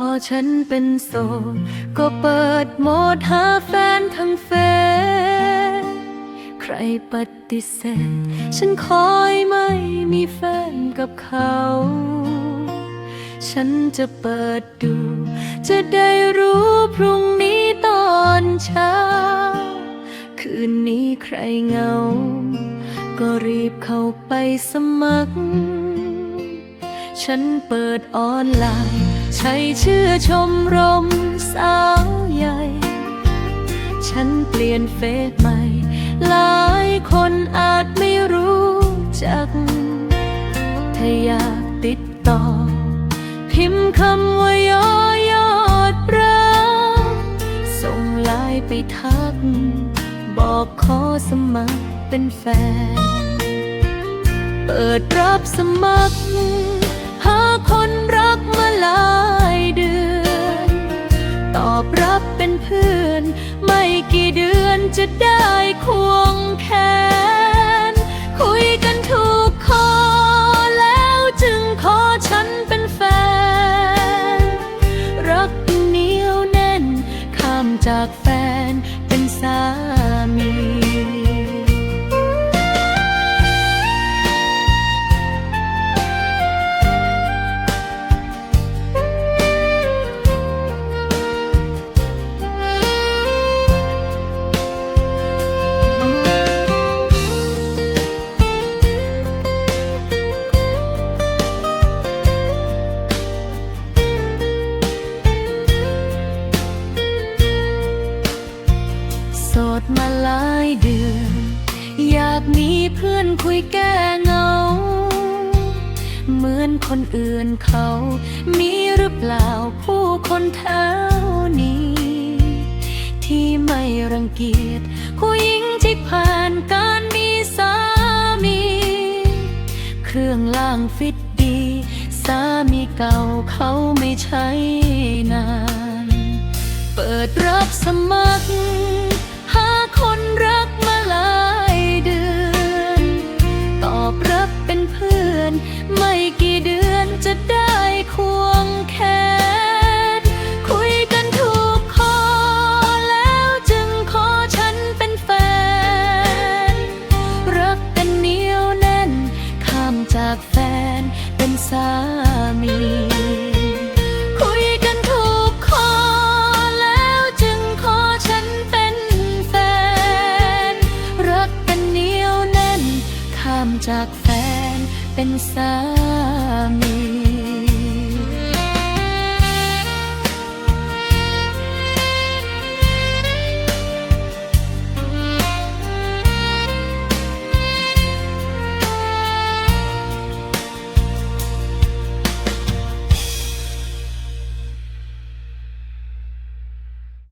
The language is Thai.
พอฉันเป็นโสด ก็เปิดโหมดหาแฟนทั้งเฟซใครปฏิเสธ ฉันคอยไม่มีแฟนกับเขา ฉันจะเปิดดู จะได้รู้พรุ่งนี้ตอนเช้า คืนนี้ใครเงา ก็รีบเข้าไปสมัคร ฉันเปิดออนไลน์ ใช้ชื่อชมรมสาวใหญ่ ฉันเปลี่ยนเฟซใหม่ หลายคนอาจไม่รู้จัก ถ้าอยากติดต่อ พิมพ์คำว่ายอยอดรักส่งไลน์ไปทัก บอกขอสมัครเป็นแฟน เปิดรับสมัคร หาคนร จะได้ควงแขน คุยกันถูกคอแล้วจึงขอฉันเป็นแฟน รักเหนียวแน่นข้ามจาก มีเพื่อนคุยแก้เหงา เหมือนคนอื่นเขา มีหรือเปล่าผู้คนแถวนี้ ที่ไม่รังเกียจผู้หญิงที่ผ่านการมีสามี เครื่องล่างฟิตดี สามีเก่าเขาไม่ใช้นาน เปิดรับสมัคร อน ไม่กี่เดือนจะได้ควงแขน คุยกันถูกคอแล้วจึงขอฉันเป็นแฟน รักกันเหนียวแน่น ข้ามจากแฟนเป็นสามีคุยกันถูกคอแล้วจึงขอฉันเป็นแฟนรักกันนียวแนนข้ามจาก เป็นสามี